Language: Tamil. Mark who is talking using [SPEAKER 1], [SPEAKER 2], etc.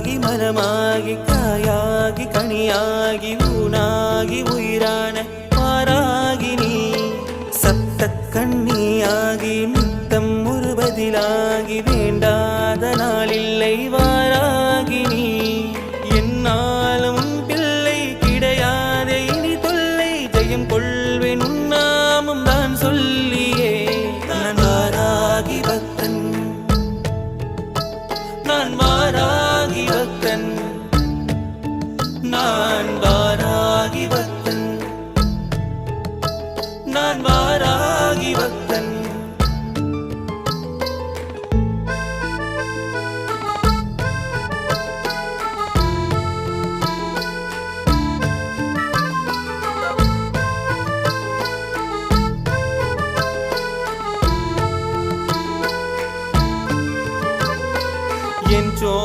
[SPEAKER 1] பூவாகி மரமாகி காயாகி கனியாகி ஊனாகி உயிரான பாராகி நீ. சத்த கண்ணியாகி நித்தம் முறுபதிலாகி வேண்டாத நாளில்லை வாராகி நீ. என்னாலும் பிள்ளை கிடையாத இனி தொல்லை ஜெயம் கொள்ள நான் வாராகி பக்தன் நான் வாராகி பக்தன் என்றோ